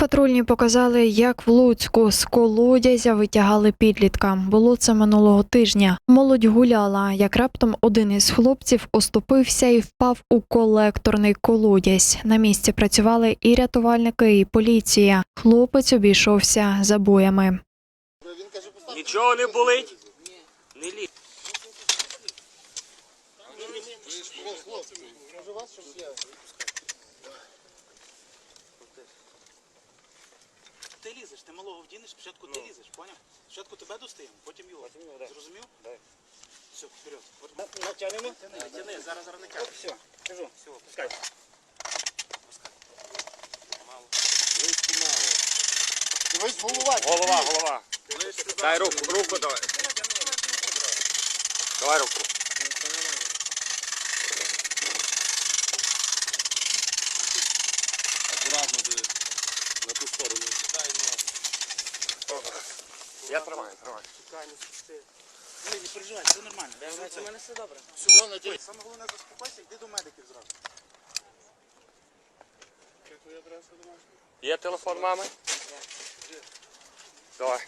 Патрульні показали, як в Луцьку з колодязя витягали підлітка. Було це минулого тижня. Молодь гуляла, як раптом один із хлопців оступився і впав у колекторний колодязь. На місці працювали і рятувальники, і поліція. Хлопець обійшовся забоями. Нічого не болить? Не лізь. Ти лізеш, ти малого вдінеш, спочатку ти лізеш, поняв? Спочатку тебе достаємо, потім його. Зрозумів? Все, вперед. Натягнемо? Тяни, тяни, зараз, зараз натягнемо. Все, кажу. Все, пускай. Пускай. Мало. Дивись, голова. Голова, голова. Дай руку, руку давай. Давай руку. Акуратно диви. На ту сторону. Я тримаю, тримаю. Не, не переживай, все нормально. У мене все добре. Все, на тебе. Саме головне заспокойся, йди до медиків зразу. Є телефон мами? Давай.